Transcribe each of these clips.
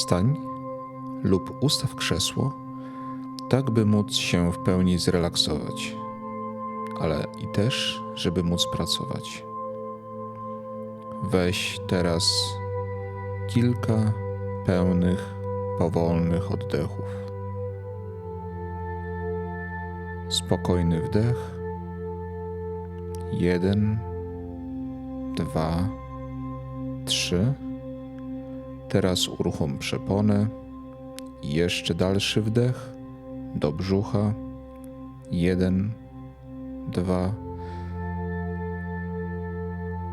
Stań lub ustaw krzesło, tak by móc się w pełni zrelaksować, ale i też, żeby móc pracować. Weź teraz kilka pełnych, powolnych oddechów. Spokojny wdech. Jeden, dwa, trzy. Teraz uruchom przeponę. Jeszcze dalszy wdech do brzucha. Jeden, dwa.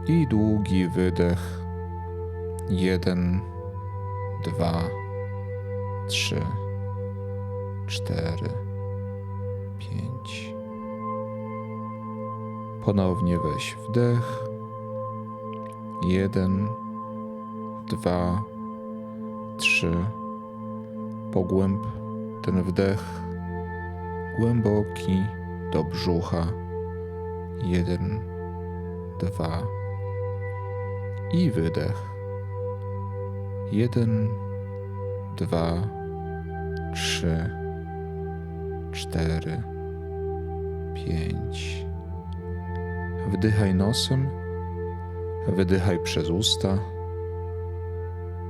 I długi wydech. Jeden, dwa, trzy, cztery, pięć. Ponownie weź wdech. Jeden, dwa, trzy. Pogłęb ten wdech głęboki do brzucha. Jeden, dwa i wydech. Jeden, dwa, trzy, cztery, pięć. Wdychaj nosem, wydychaj przez usta.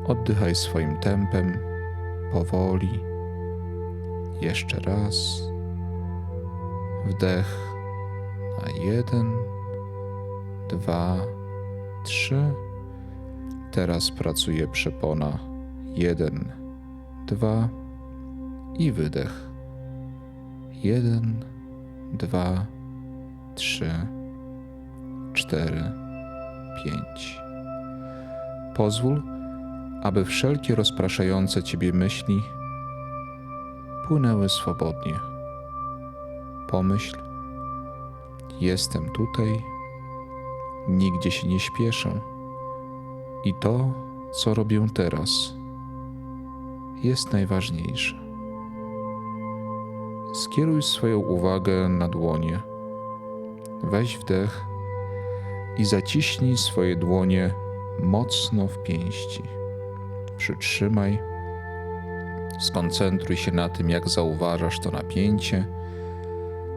Oddychaj swoim tempem, powoli. Jeszcze raz. Wdech na jeden, dwa, trzy. Teraz pracuje przepona jeden, dwa i wydech. Jeden, dwa, trzy, cztery, pięć. Pozwól, aby wszelkie rozpraszające ciebie myśli płynęły swobodnie. Pomyśl, jestem tutaj, nigdzie się nie śpieszę i to, co robię teraz, jest najważniejsze. Skieruj swoją uwagę na dłonie. Weź wdech i zaciśnij swoje dłonie mocno w pięści. Przytrzymaj. Skoncentruj się na tym, jak zauważasz to napięcie.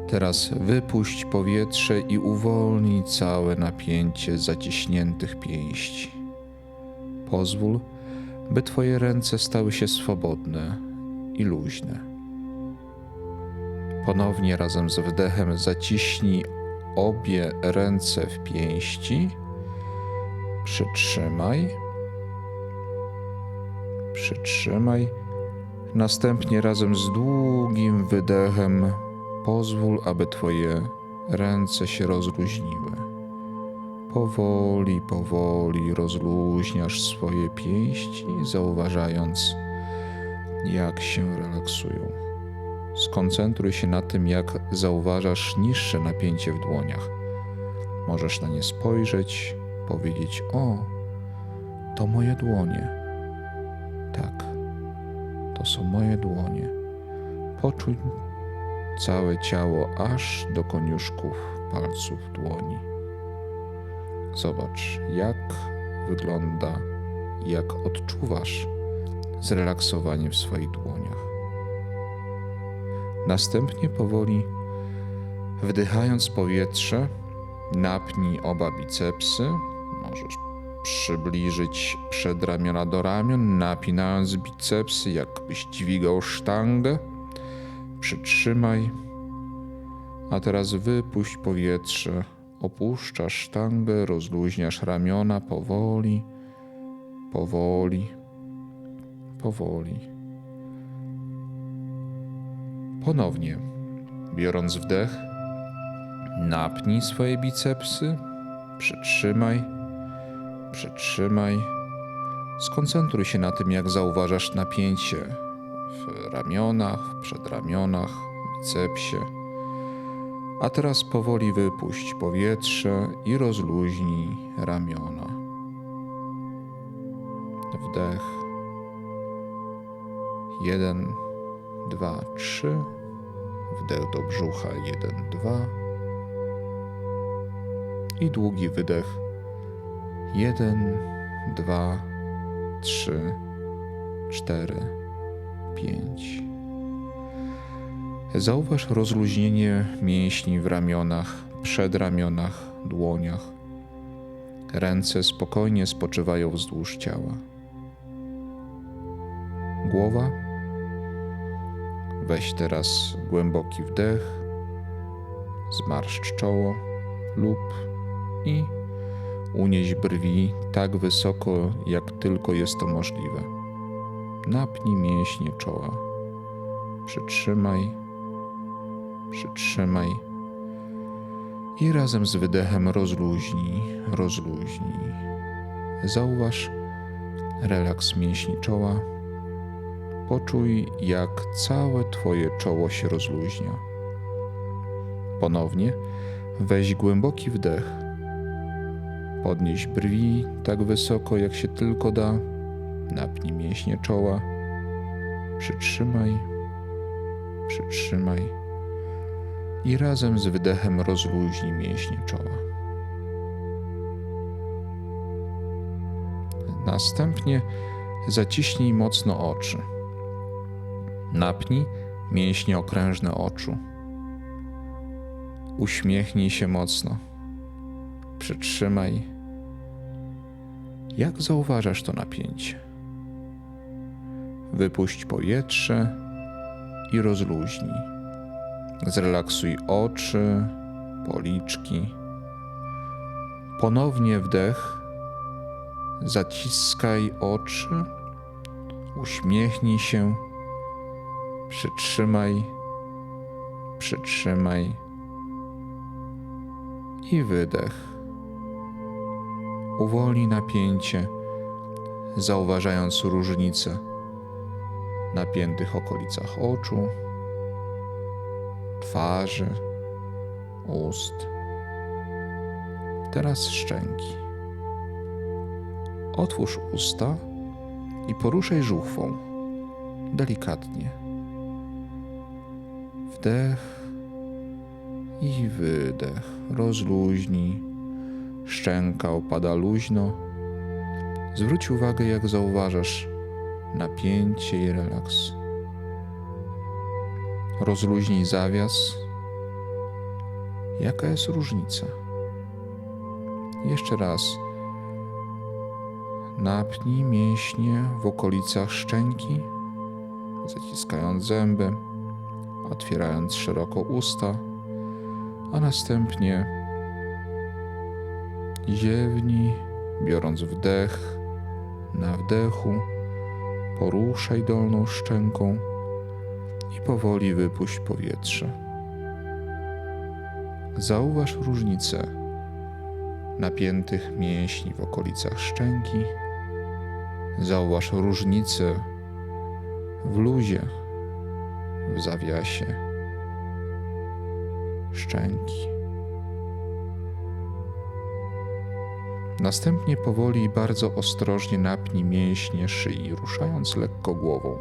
Teraz wypuść powietrze i uwolnij całe napięcie zaciśniętych pięści. Pozwól, by Twoje ręce stały się swobodne i luźne. Ponownie razem z wdechem zaciśnij obie ręce w pięści. Przytrzymaj. Przytrzymaj. Następnie razem z długim wydechem pozwól, aby Twoje ręce się rozluźniły. Powoli, powoli rozluźniasz swoje pięści, zauważając, jak się relaksują. Skoncentruj się na tym, jak zauważasz niższe napięcie w dłoniach. Możesz na nie spojrzeć, powiedzieć: O, to moje dłonie. Tak, to są moje dłonie. Poczuj całe ciało aż do koniuszków palców dłoni. Zobacz, jak wygląda, jak odczuwasz zrelaksowanie w swoich dłoniach. Następnie powoli, wdychając powietrze, napnij oba bicepsy. Możesz przybliżyć przedramiona do ramion, napinając bicepsy, jakbyś dźwigał sztangę. Przytrzymaj. A teraz wypuść powietrze. Opuszczasz sztangę, rozluźniasz ramiona powoli, powoli, powoli. Ponownie, biorąc wdech, napnij swoje bicepsy, przytrzymaj, przytrzymaj. Skoncentruj się na tym, jak zauważasz napięcie w ramionach, w przedramionach, bicepsie. A teraz powoli wypuść powietrze i rozluźnij ramiona. Wdech. Jeden, dwa, trzy. Wdech do brzucha. Jeden, dwa. I długi wydech. Jeden, dwa, trzy, cztery, pięć. Zauważ rozluźnienie mięśni w ramionach, przedramionach, dłoniach. Ręce spokojnie spoczywają wzdłuż ciała. Głowa. Weź teraz głęboki wdech, zmarszcz czoło lub i unieś brwi tak wysoko, jak tylko jest to możliwe. Napnij mięśnie czoła. Przytrzymaj, przytrzymaj i razem z wydechem rozluźnij, rozluźnij. Zauważ relaks mięśni czoła. Poczuj, jak całe Twoje czoło się rozluźnia. Ponownie weź głęboki wdech. Podnieś brwi tak wysoko, jak się tylko da. Napnij mięśnie czoła. Przytrzymaj, przytrzymaj i razem z wydechem rozluźnij mięśnie czoła. Następnie zaciśnij mocno oczy. Napnij mięśnie okrężne oczu. Uśmiechnij się mocno. Przytrzymaj. Jak zauważasz to napięcie? Wypuść powietrze i rozluźnij. Zrelaksuj oczy, policzki. Ponownie wdech. Zaciskaj oczy. Uśmiechnij się. Przytrzymaj. Przytrzymaj. I wydech. Uwolnij napięcie, zauważając różnice napiętych okolicach oczu, twarzy, ust. Teraz szczęki. Otwórz usta i poruszaj żuchwą, delikatnie. Wdech i wydech. Rozluźnij. Szczęka opada luźno. Zwróć uwagę, jak zauważasz napięcie i relaks. Rozluźnij zawias. Jaka jest różnica? Jeszcze raz. Napnij mięśnie w okolicach szczęki, zaciskając zęby, otwierając szeroko usta, a następnie ziewnij, biorąc wdech na wdechu, poruszaj dolną szczęką i powoli wypuść powietrze. Zauważ różnicę napiętych mięśni w okolicach szczęki. Zauważ różnicę w luzie, w zawiasie szczęki. Następnie powoli i bardzo ostrożnie napnij mięśnie szyi, ruszając lekko głową.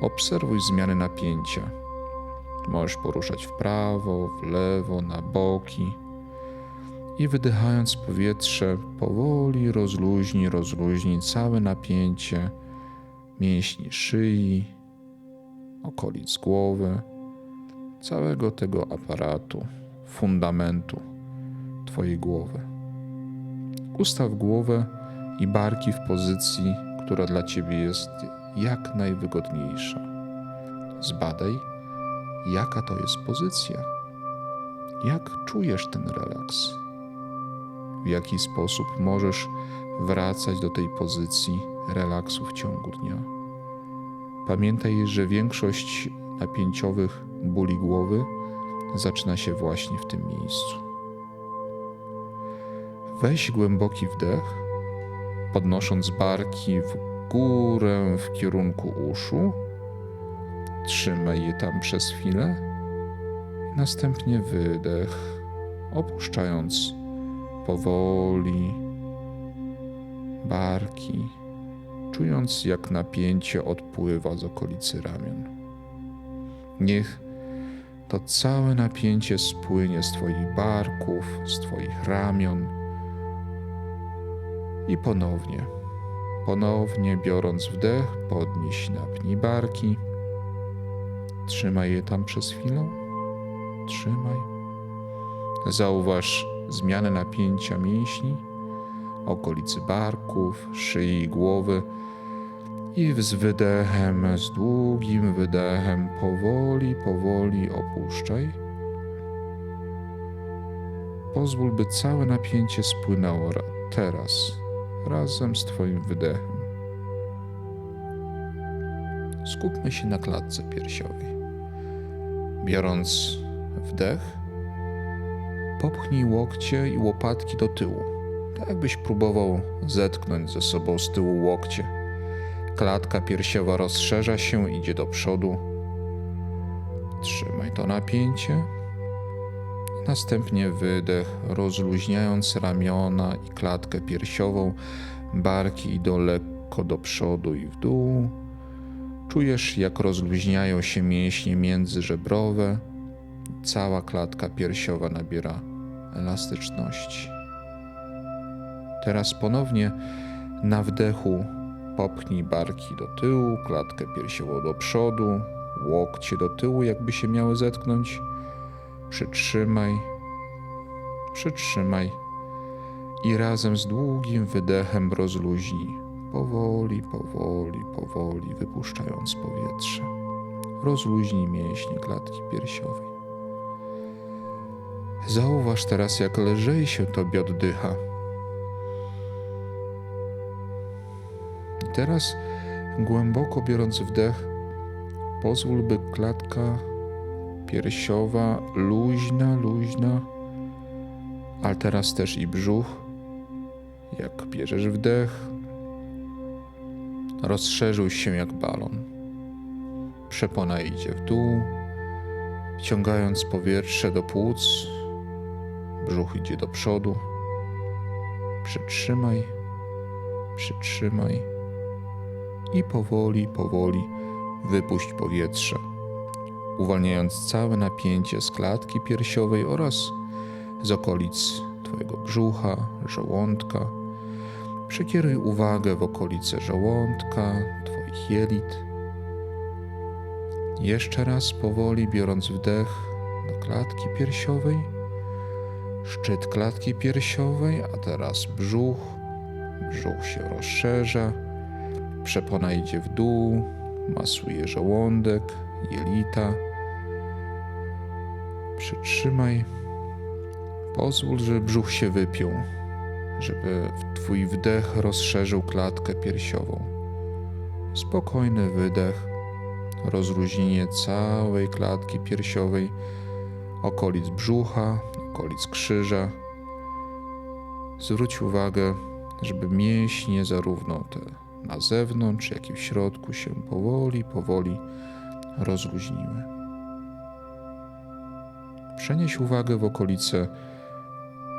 Obserwuj zmiany napięcia. Możesz poruszać w prawo, w lewo, na boki i wydychając powietrze, powoli rozluźnij, rozluźnij całe napięcie mięśni szyi, okolic głowy, całego tego aparatu, fundamentu Twojej głowy. Ustaw głowę i barki w pozycji, która dla Ciebie jest jak najwygodniejsza. Zbadaj, jaka to jest pozycja. Jak czujesz ten relaks? W jaki sposób możesz wracać do tej pozycji relaksu w ciągu dnia? Pamiętaj, że większość napięciowych bóli głowy zaczyna się właśnie w tym miejscu. Weź głęboki wdech, podnosząc barki w górę w kierunku uszu. Trzymaj je tam przez chwilę. Następnie wydech, opuszczając powoli barki, czując jak napięcie odpływa z okolicy ramion. Niech to całe napięcie spłynie z Twoich barków, z Twoich ramion i ponownie ponownie biorąc wdech, podnieś napnij barki. Trzymaj je tam przez chwilę. Trzymaj. Zauważ zmianę napięcia mięśni, okolicy barków, szyi i głowy. I z wydechem, z długim wydechem, powoli, powoli opuszczaj. Pozwól, by całe napięcie spłynęło ra- teraz, razem z Twoim wydechem. Skupmy się na klatce piersiowej. Biorąc wdech, popchnij łokcie i łopatki do tyłu, tak jakbyś próbował zetknąć ze sobą z tyłu łokcie. Klatka piersiowa rozszerza się, idzie do przodu. Trzymaj to napięcie. Następnie wydech, rozluźniając ramiona i klatkę piersiową. Barki idą lekko do przodu i w dół. Czujesz, jak rozluźniają się mięśnie międzyżebrowe. Cała klatka piersiowa nabiera elastyczności. Teraz ponownie na wdechu popchnij barki do tyłu, klatkę piersiową do przodu, łokcie do tyłu, jakby się miały zetknąć. Przytrzymaj, przytrzymaj i razem z długim wydechem rozluźnij. Powoli, powoli, powoli, wypuszczając powietrze. Rozluźnij mięśnie klatki piersiowej. Zauważ teraz, jak lżej się tobie oddycha. I teraz, głęboko biorąc wdech, pozwól, by klatka piersiowa luźna, luźna, ale teraz też i brzuch, jak bierzesz wdech, rozszerzył się jak balon. Przepona idzie w dół, wciągając powietrze do płuc, brzuch idzie do przodu. Przytrzymaj, przytrzymaj i powoli, powoli wypuść powietrze, uwalniając całe napięcie z klatki piersiowej oraz z okolic Twojego brzucha, żołądka. Przekieruj uwagę w okolice żołądka, Twoich jelit. Jeszcze raz powoli biorąc wdech do klatki piersiowej, szczyt klatki piersiowej, a teraz brzuch. Brzuch się rozszerza, przepona idzie w dół, masuje żołądek, jelita. Przytrzymaj. Pozwól, żeby brzuch się wypiął, żeby Twój wdech rozszerzył klatkę piersiową. Spokojny wydech, rozluźnienie całej klatki piersiowej, okolic brzucha, okolic krzyża. Zwróć uwagę, żeby mięśnie zarówno te na zewnątrz, jak i w środku się powoli, powoli rozluźniły. Przenieś uwagę w okolice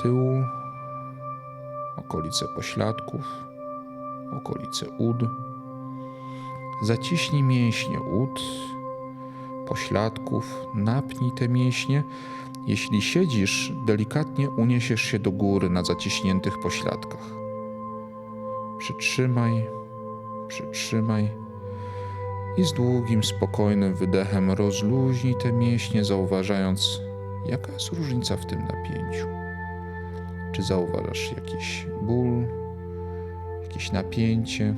tyłu, okolice pośladków, okolice ud. Zaciśnij mięśnie ud, pośladków, napnij te mięśnie. Jeśli siedzisz, delikatnie uniesiesz się do góry na zaciśniętych pośladkach. Przytrzymaj, przytrzymaj i z długim, spokojnym wydechem rozluźnij te mięśnie, zauważając, jaka jest różnica w tym napięciu. Czy zauważasz jakiś ból, jakieś napięcie?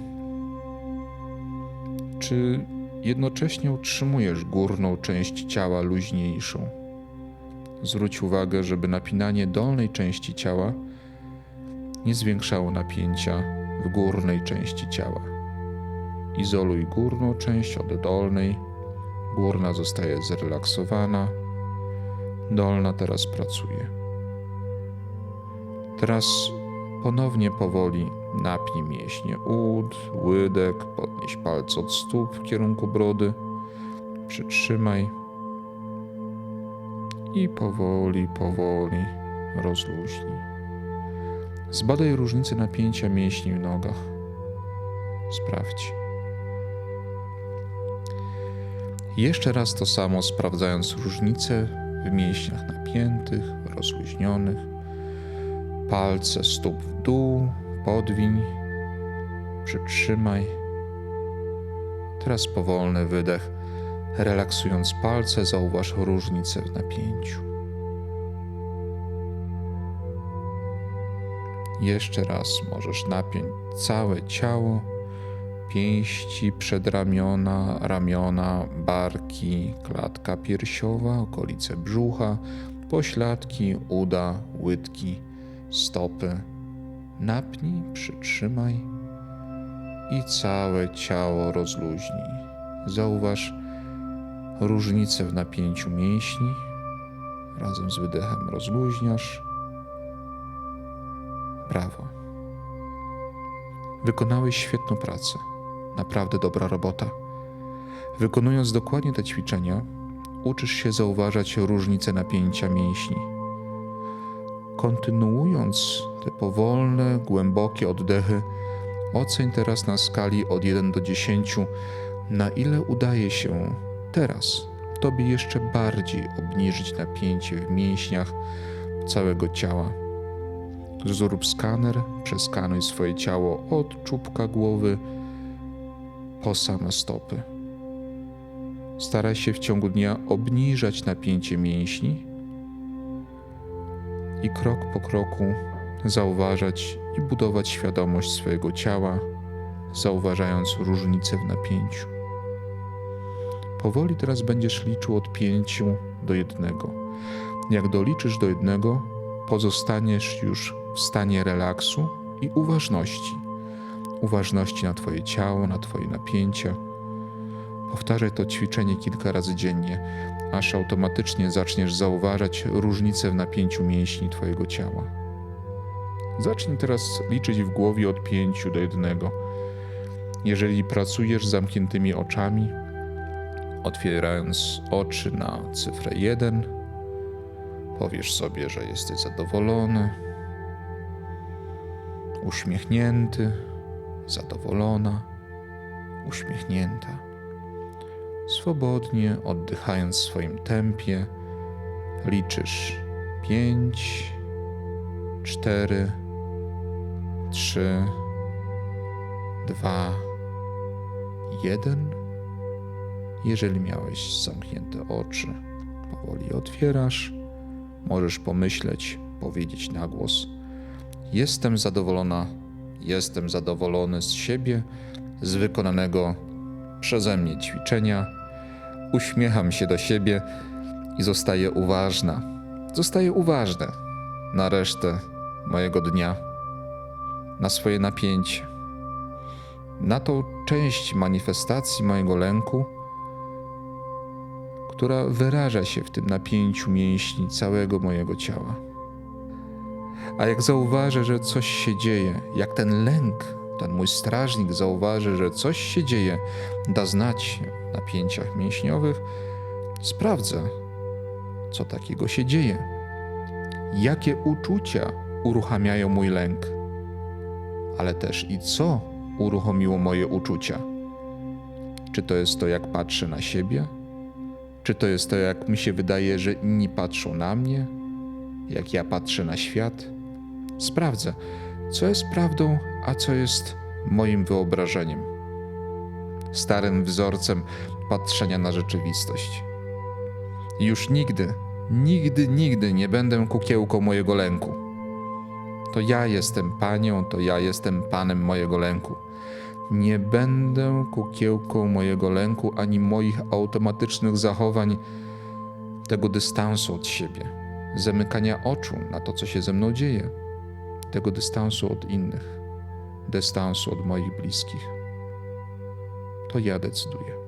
Czy jednocześnie utrzymujesz górną część ciała luźniejszą? Zwróć uwagę, żeby napinanie dolnej części ciała nie zwiększało napięcia w górnej części ciała. Izoluj górną część od dolnej. Górna zostaje zrelaksowana. Dolna teraz pracuje. Teraz ponownie powoli napnij mięśnie ud, łydek, podnieś palce od stóp w kierunku brody, przytrzymaj i powoli, powoli rozluźnij. Zbadaj różnicę napięcia mięśni w nogach. Sprawdź. Jeszcze raz to samo, sprawdzając różnice w mięśniach napiętych, rozluźnionych. Palce stóp w dół, podwiń. przytrzymaj. Teraz powolny wydech. Relaksując palce, zauważ różnicę w napięciu. Jeszcze raz możesz napiąć całe ciało, pięści, przedramiona, ramiona, barki, klatka piersiowa, okolice brzucha, pośladki, uda, łydki, stopy. Napnij, przytrzymaj i całe ciało rozluźnij. Zauważ różnicę w napięciu mięśni. Razem z wydechem rozluźniasz. Brawo. Wykonałeś świetną pracę. Naprawdę dobra robota. Wykonując dokładnie te ćwiczenia, uczysz się zauważać różnice napięcia mięśni. Kontynuując te powolne, głębokie oddechy, oceń teraz na skali od 1 do 10, na ile udaje się teraz Tobie jeszcze bardziej obniżyć napięcie w mięśniach całego ciała. Zrób skaner, przeskanuj swoje ciało od czubka głowy po same stopy. Staraj się w ciągu dnia obniżać napięcie mięśni i krok po kroku zauważać i budować świadomość swojego ciała, zauważając różnice w napięciu. Powoli teraz będziesz liczył od pięciu do jednego. Jak doliczysz do jednego, pozostaniesz już w stanie relaksu i uważności. Uważności na Twoje ciało, na Twoje napięcia. Powtarzaj to ćwiczenie kilka razy dziennie, aż automatycznie zaczniesz zauważać różnice w napięciu mięśni Twojego ciała. Zacznij teraz liczyć w głowie od pięciu do jednego. Jeżeli pracujesz z zamkniętymi oczami, otwierając oczy na cyfrę 1, powiesz sobie, że jesteś zadowolony, uśmiechnięty, zadowolona, uśmiechnięta. Swobodnie oddychając w swoim tempie, liczysz 5, 4, 3, 2, 1. Jeżeli miałeś zamknięte oczy, powoli otwierasz. Możesz pomyśleć, powiedzieć na głos: Jestem zadowolona, jestem zadowolony z siebie, z wykonanego przeze mnie ćwiczenia. Uśmiecham się do siebie i zostaję uważna. Zostaję uważny na resztę mojego dnia, na swoje napięcie, na tą część manifestacji mojego lęku która wyraża się w tym napięciu mięśni całego mojego ciała. A jak zauważę, że coś się dzieje, jak ten lęk, ten mój strażnik zauważy, że coś się dzieje, da znać w napięciach mięśniowych, sprawdzę, co takiego się dzieje. Jakie uczucia uruchamiają mój lęk, ale też i co uruchomiło moje uczucia. Czy to jest to, jak patrzę na siebie? Czy to jest to, jak mi się wydaje, że inni patrzą na mnie, jak ja patrzę na świat? Sprawdzę, co jest prawdą, a co jest moim wyobrażeniem, starym wzorcem patrzenia na rzeczywistość. Już nigdy, nigdy, nigdy nie będę kukiełką mojego lęku. To ja jestem panią, to ja jestem panem mojego lęku. Nie będę kukiełką mojego lęku ani moich automatycznych zachowań, tego dystansu od siebie, zamykania oczu na to, co się ze mną dzieje, tego dystansu od innych, dystansu od moich bliskich. To ja decyduję.